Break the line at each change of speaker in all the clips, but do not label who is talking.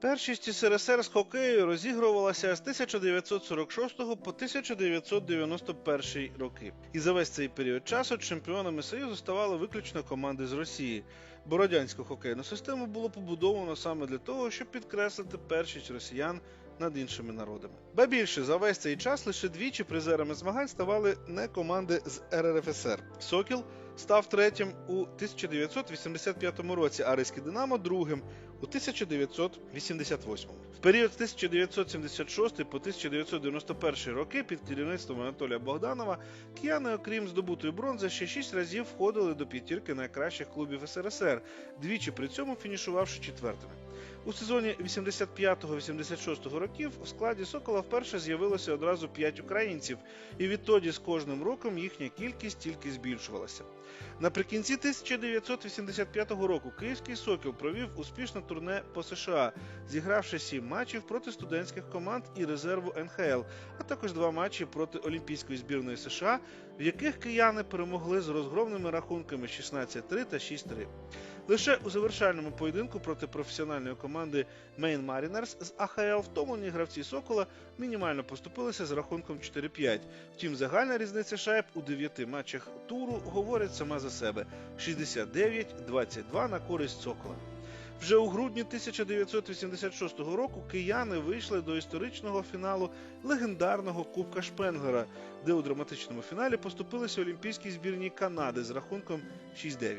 Першість СРСР з хокею розігрувалася з 1946 по 1991 роки. І за весь цей період часу чемпіонами Союзу ставали виключно команди з Росії. Бо радянську хокейну систему було побудовано саме для того, щоб підкреслити першість росіян над іншими народами. Ба більше за весь цей час лише двічі призерами змагань ставали не команди з РРФСР. Сокіл став третім у 1985 році, а Ризький Динамо другим у 1988. В період з 1976 по 1991 роки під керівництвом Анатолія Богданова кияни, окрім здобутої бронзи, ще шість разів входили до п'ятірки найкращих клубів СРСР, двічі при цьому фінішувавши четвертими. У сезоні 85-86 років в складі Сокола вперше з'явилося одразу 5 українців, і відтоді з кожним роком їхня кількість тільки збільшувалася. Наприкінці 1985 року Київський Сокіл провів успішне турне по США, зігравши 7 матчів проти студентських команд і резерву НХЛ, а також два матчі проти Олімпійської збірної США, в яких кияни перемогли з розгромними рахунками 16-3 та 6-3. Лише у завершальному поєдинку проти професіональної команди Maine Mariners з АХЛ втомлені гравці Сокола мінімально поступилися з рахунком 4-5. Втім, загальна різниця шайб у 9 матчах туру говорить сама за себе: 69-22 на користь Сокола. Вже у грудні 1986 року кияни вийшли до історичного фіналу легендарного Кубка Шпенглера, де у драматичному фіналі поступилися олімпійській збірній Канади з рахунком 6-9.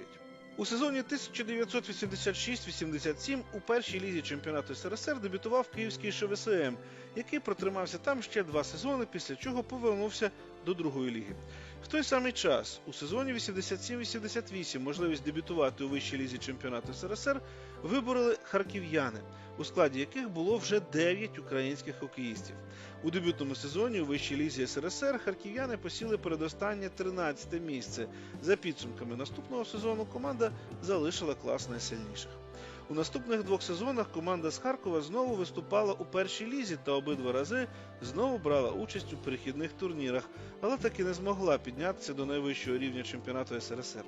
У сезоні 1986-87 у першій лізі чемпіонату СРСР дебютував київський ШВСМ, який протримався там ще два сезони, після чого повернувся до другої ліги. В той самий час, у сезоні 87-88, можливість дебютувати у вищій лізі чемпіонату СРСР вибороли харків'яни, у складі яких було вже 9 українських хокеїстів. У дебютному сезоні у вищій лізі СРСР харків'яни посіли передостаннє 13 місце. За підсумками наступного сезону команда залишила клас найсильніших. У наступних двох сезонах команда з Харкова знову виступала у першій лізі та обидва рази знову брала участь у перехідних турнірах, але таки не змогла піднятися до найвищого рівня чемпіонату СРСР.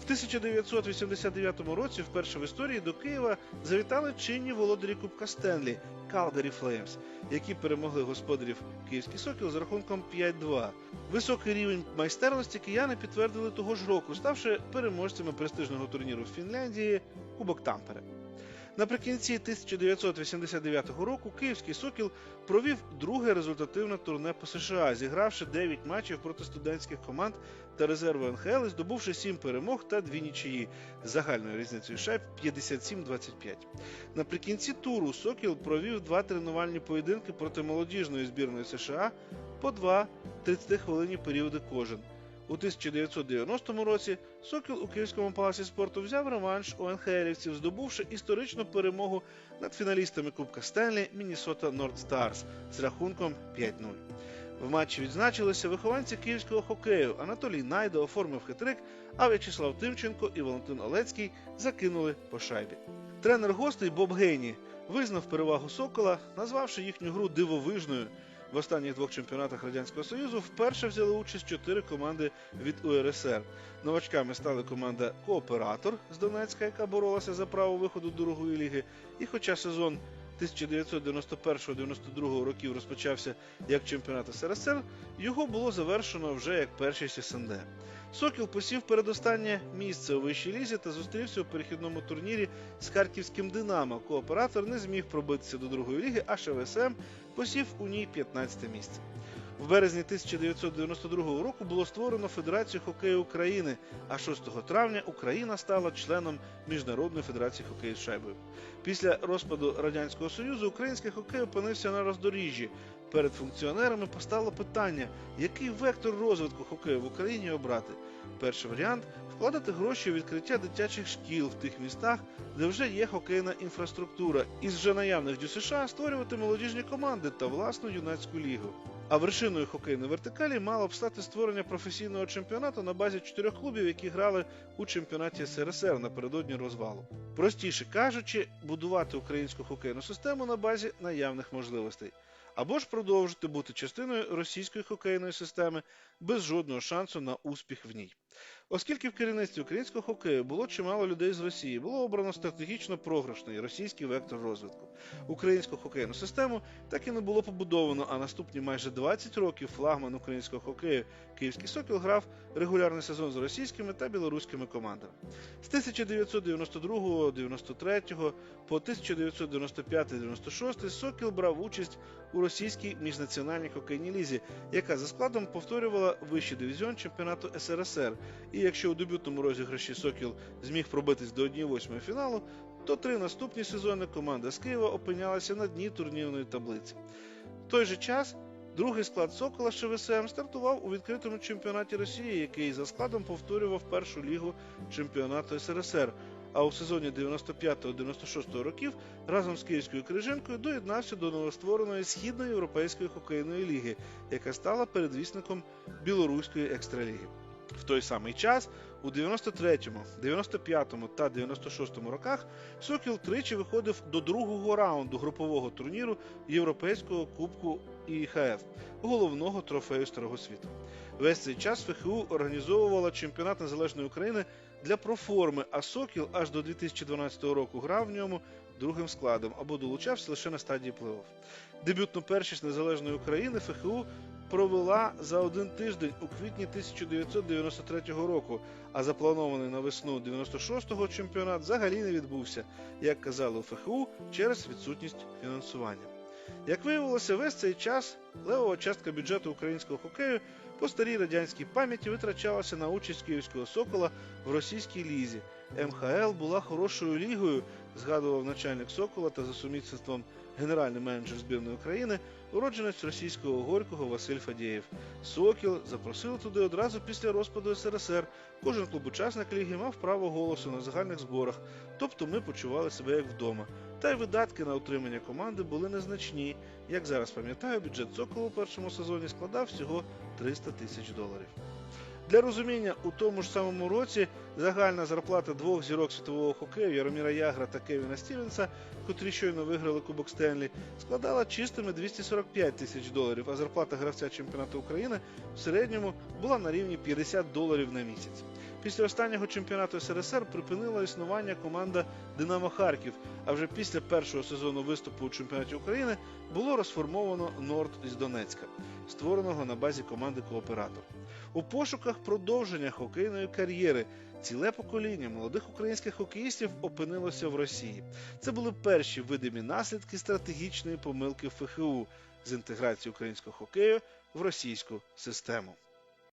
В 1989 році, вперше в історії до Києва завітали чинні володарі Кубка Стенлі Calgary Flames, які перемогли господарів Київський Сокіл з рахунком 5-2. Високий рівень майстерності кияни підтвердили того ж року, ставши переможцями престижного турніру в Фінляндії Кубок Тампере. Наприкінці 1989 року Київський Сокіл провів друге результативне турне по США, зігравши 9 матчів проти студентських команд та резерву НХЛ і здобувши 7 перемог та 2 нічиї загальною різницею шайб 57-25. Наприкінці туру Сокіл провів два тренувальні поєдинки проти молодіжної збірної США по два 30-хвилинні періоди кожен. У 1990 році Сокіл у Київському палаці спорту взяв реванш у НХЛівців, здобувши історичну перемогу над фіналістами Кубка Стенлі Міннесота Норд Старс з рахунком 5-0. В матчі відзначилися вихованці київського хокею. Анатолій Найда оформив хитрик, а В'ячеслав Тимченко і Валентин Олецький закинули по шайбі. Тренер гостей Боб Гейні визнав перевагу Сокола, назвавши їхню гру дивовижною. В останніх двох чемпіонатах Радянського Союзу вперше взяли участь чотири команди від УРСР. Новачками стали команда Кооператор з Донецька, яка боролася за право виходу до другої ліги. І хоча сезон 1991-92 років розпочався як чемпіонат СРСР, його було завершено вже як першість СНД. Сокіл посів передостаннє місце у вищій лізі та зустрівся у перехідному турнірі з харківським Динамо. Кооператор не зміг пробитися до другої ліги, а ШВСМ посів у ній 15 місце. В березні 1992 року було створено Федерацію хокею України, а 6 травня Україна стала членом Міжнародної федерації хокею з шайбою. Після розпаду Радянського Союзу український хокей опинився на роздоріжжі. Перед функціонерами постало питання, який вектор розвитку хокею в Україні обрати. Перший варіант вкладати гроші у відкриття дитячих шкіл в тих містах, де вже є хокейна інфраструктура, і з вже наявних ДЮСШ створювати молодіжні команди та власну юнацьку лігу. А вершиною хокейної вертикалі мало б стати створення професійного чемпіонату на базі чотирьох клубів, які грали у чемпіонаті СРСР напередодні розвалу. Простіше кажучи, будувати українську хокейну систему на базі наявних можливостей. Або ж продовжити бути частиною російської хокейної системи без жодного шансу на успіх в ній. Оскільки в керівництві українського хокею було чимало людей з Росії, було обрано стратегічно програшний російський вектор розвитку. Українську хокейну систему так і не було побудовано, а наступні майже 20 років флагман українського хокею Київський Сокіл грав регулярний сезон з російськими та білоруськими командами. З 1992-93 по 1995-96 Сокіл брав участь у російській міжнаціональній хокейній лізі, яка за складом повторювала вищий дивізіон чемпіонату СРСР. І якщо у дебютному розіграші Сокіл зміг пробитись до 1-8 фіналу, то три наступні сезони команда з Києва опинялася на дні турнірної таблиці. В той же час другий склад Сокола ШВСМ стартував у відкритому чемпіонаті Росії, який за складом повторював першу лігу чемпіонату СРСР. А у сезоні 95-96 років разом з Київською Крижинкою доєднався до новоствореної східної європейської хокейної ліги, яка стала передвісником білоруської екстраліги. В той самий час у 93-му, 95-му та 96-му роках Сокіл тричі виходив до другого раунду групового турніру Європейського кубку ІХФ, головного трофею Старого світу. Весь цей час ФХУ організовувала чемпіонат незалежної України для проформи, а Сокіл аж до 2012 року грав в ньому другим складом або долучався лише на стадії плей-офф. Дебютну першість незалежної України ФХУ провела за один тиждень у квітні 1993 року, а запланований на весну 96-го чемпіонат взагалі не відбувся, як казали у ФХУ, через відсутність фінансування. Як виявилося, весь цей час левова частка бюджету українського хокею по старій радянській пам'яті витрачалася на участь київського сокола в російській лізі. МХЛ була хорошою лігою, згадував начальник Сокола та за сумісництвом генеральний менеджер збірної України, уродженець російського горького Василь Фадєєв. Сокіл запросили туди одразу після розпаду СРСР. Кожен клуб-учасник ліги мав право голосу на загальних зборах, тобто ми почували себе як вдома. Та й видатки на утримання команди були незначні. Як зараз пам'ятаю, бюджет Соколу у першому сезоні складав всього 300 тисяч доларів. Для розуміння, у тому ж самому році загальна зарплата двох зірок світового хокею Яроміра Ягра та Кевіна Стівенса, котрі щойно виграли Кубок Стенлі, складала чистими 245 тисяч доларів, а зарплата гравця чемпіонату України в середньому була на рівні 50 доларів на місяць. Після останнього чемпіонату СРСР припинила існування команда Динамо Харків. А вже після першого сезону виступу у чемпіонаті України було розформовано Норд із Донецька, створеного на базі команди Кооператор. У пошуках продовження хокейної кар'єри ціле покоління молодих українських хокеїстів опинилося в Росії. Це були перші видимі наслідки стратегічної помилки ФХУ з інтеграції українського хокею в російську систему.